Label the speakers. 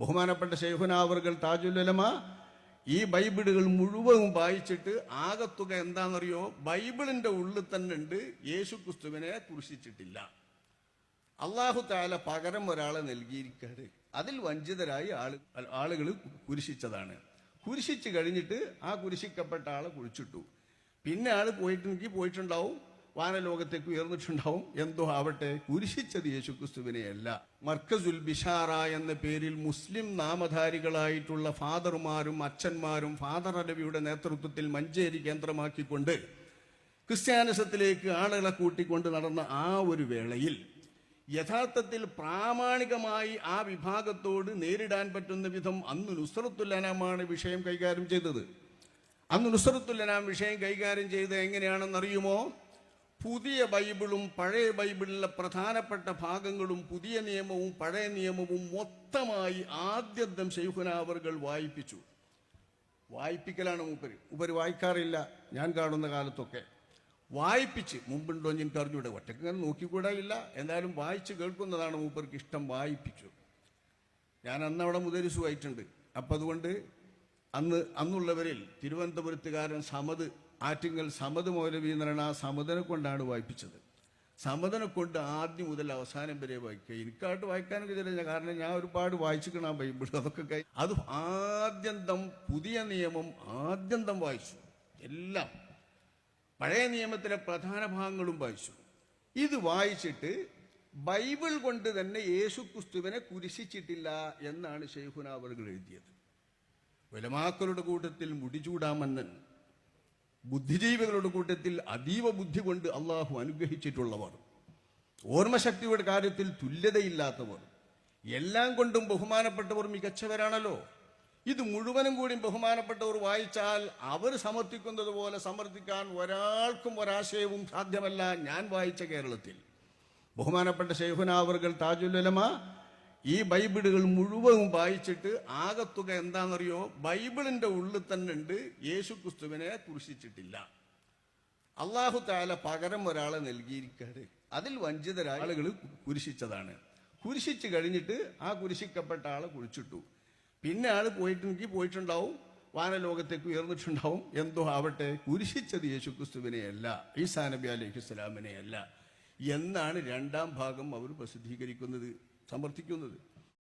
Speaker 1: ബഹുമാനപ്പെട്ട ഷെയ്ഖുനാവർകൾ താജുലമ ഈ ബൈബിളുകൾ മുഴുവനും വായിച്ചിട്ട് ആകത്തുക എന്താണെന്നറിയോ? ബൈബിളിന്റെ ഉള്ളിൽ തന്നെ ഉണ്ട് യേശു ക്രിസ്തുവിനെ കുറിച്ചിട്ടില്ല അള്ളാഹു താല പകരം ഒരാളെ നൽകിയിരിക്കാറ് അതിൽ വഞ്ചിതരായി ആൾ ആളുകൾ കുരിശിച്ചതാണ്. കുരിശിച്ച് കഴിഞ്ഞിട്ട് ആ കുരിശിക്കപ്പെട്ട ആളെ കുഴിച്ചിട്ടു. പിന്നെ ആൾ പോയിട്ടുണ്ടെങ്കിൽ പോയിട്ടുണ്ടാവും. വാനലോകത്തേക്ക് ഉയർന്നിട്ടുണ്ടാവും. എന്തോ ആവട്ടെ കുരിശിച്ചത് യേശുക്രിസ്തുവിനെയല്ല. മർക്കസുൽ ബിഷാറ എന്ന പേരിൽ മുസ്ലിം നാമധാരികളായിട്ടുള്ള ഫാദർമാരും അച്ഛന്മാരും ഫാദർ അലവിയുടെ നേതൃത്വത്തിൽ മഞ്ചേരി കേന്ദ്രമാക്കിക്കൊണ്ട് ക്രിസ്ത്യാനിസത്തിലേക്ക് ആളുകളെ കൂട്ടിക്കൊണ്ട് നടന്ന ആ ഒരു വേളയിൽ യഥാർത്ഥത്തിൽ പ്രാമാണികമായി ആ വിഭാഗത്തോട് നേരിടാൻ പറ്റുന്ന വിധം അന്ന് നുസ്രത്തുല്ലനാമാണ് വിഷയം കൈകാര്യം ചെയ്തത്. അന്ന് നുസ്രത്തുല്ലനാം വിഷയം കൈകാര്യം ചെയ്ത് എങ്ങനെയാണെന്നറിയുമോ? പുതിയ ബൈബിളും പഴയ ബൈബിളിലെ പ്രധാനപ്പെട്ട ഭാഗങ്ങളും പുതിയ നിയമവും പഴയ നിയമവും മൊത്തമായി ആദ്യത്തെ ശൈഖുനാവർകൾ വായിപ്പിച്ചു. വായിപ്പിക്കലാണ് മൂപ്പര്. ഉപര് വായിക്കാറില്ല. ഞാൻ കാണുന്ന കാലത്തൊക്കെ. വായിപ്പിച്ച് മുമ്പുണ്ടോ ഞാൻ കറിഞ്ഞൂടെ ഒറ്റയ്ക്ക് ഇങ്ങനെ നോക്കിക്കൂടാ ഇല്ല. എന്തായാലും വായിച്ച് കേൾക്കുന്നതാണ് മൂപ്പർക്ക് ഇഷ്ടം. വായിപ്പിച്ചു. ഞാൻ അന്ന് അവിടെ മുതരിസുമായിട്ടുണ്ട് അപ്പം അതുകൊണ്ട് അന്ന് അന്നുള്ളവരിൽ തിരുവനന്തപുരത്തുകാരൻ സമത് ആറ്റിങ്ങൽ സമത് മൗലവി ആ സമതനെ കൊണ്ടാണ് വായിപ്പിച്ചത്. സമതനെ കൊണ്ട് ആദ്യം മുതൽ അവസാനം വരെ വായിക്കുക. എനിക്കായിട്ട് വായിക്കാനൊക്കെ ചില കാരണം ഞാൻ ഒരുപാട് വായിച്ചിരിക്കണം ആ ബൈബിൾ. അതൊക്കെ അത് ആദ്യന്തം പുതിയ നിയമം ആദ്യന്തം വായിച്ചു. എല്ലാം. പഴയ നിയമത്തിലെ പ്രധാന ഭാഗങ്ങളും വായിച്ചു. ഇത് വായിച്ചിട്ട് ബൈബിൾ കൊണ്ട് തന്നെ യേശു ക്രിസ്തുവിനെ കുരിശിച്ചിട്ടില്ല എന്നാണ് ഷെയ്ഖുനാവറുകൾ എഴുതിയത്. വലമാക്കളുടെ കൂട്ടത്തിൽ മുടിചൂടാമന്നൻ ബുദ്ധിജീവികളുടെ കൂട്ടത്തിൽ അതീവ ബുദ്ധി കൊണ്ട് അള്ളാഹു അനുഗ്രഹിച്ചിട്ടുള്ളവർ. ഓർമ്മശക്തിയുടെ കാര്യത്തിൽ തുല്യതയില്ലാത്തവർ. എല്ലാം കൊണ്ടും ബഹുമാനപ്പെട്ടവർ മികച്ചവരാണല്ലോ. ഇത് മുഴുവനും കൂടി ബഹുമാനപ്പെട്ടവർ വായിച്ചാൽ അവർ സമർത്ഥിക്കുന്നത് പോലെ സമർത്ഥിക്കാൻ ഒരാൾക്കും ഒരാശയവും സാധ്യമല്ല ഞാൻ വായിച്ച കേരളത്തിൽ. ബഹുമാനപ്പെട്ട ഷെയ്ഖുനാവർകൾ താജുലമ ഈ ബൈബിളുകൾ മുഴുവനും വായിച്ചിട്ട് ആകത്തുക എന്താണെന്നറിയോ? ബൈബിളിന്റെ ഉള്ളിൽ തന്നെ ഉണ്ട് യേശു ക്രിസ്തുവിനെ കുറിച്ചിട്ടില്ല അള്ളാഹു താല പകരം ഒരാളെ നൽകിയിരിക്കാറ് അതിൽ വഞ്ചിതരായ ആളുകൾ കുരിശിച്ചതാണ്. കുരിശിച്ച് കഴിഞ്ഞിട്ട് ആ കുരിശിക്കപ്പെട്ട ആളെ കുഴിച്ചിട്ടു. പിന്നെ ആൾ പോയിട്ടുണ്ടെങ്കിൽ പോയിട്ടുണ്ടാവും. വാനലോകത്തേക്ക് ഉയർന്നിട്ടുണ്ടാവും. എന്തോ ആവട്ടെ. കുരിശിച്ചത് യേശു ക്രിസ്തുവിനെയല്ല ഈസാ നബി അലഹി സ്വലാമിനെയല്ല എന്നാണ് രണ്ടാം ഭാഗം അവർ പ്രസിദ്ധീകരിക്കുന്നത്. സമർത്ഥിക്കുന്നത്.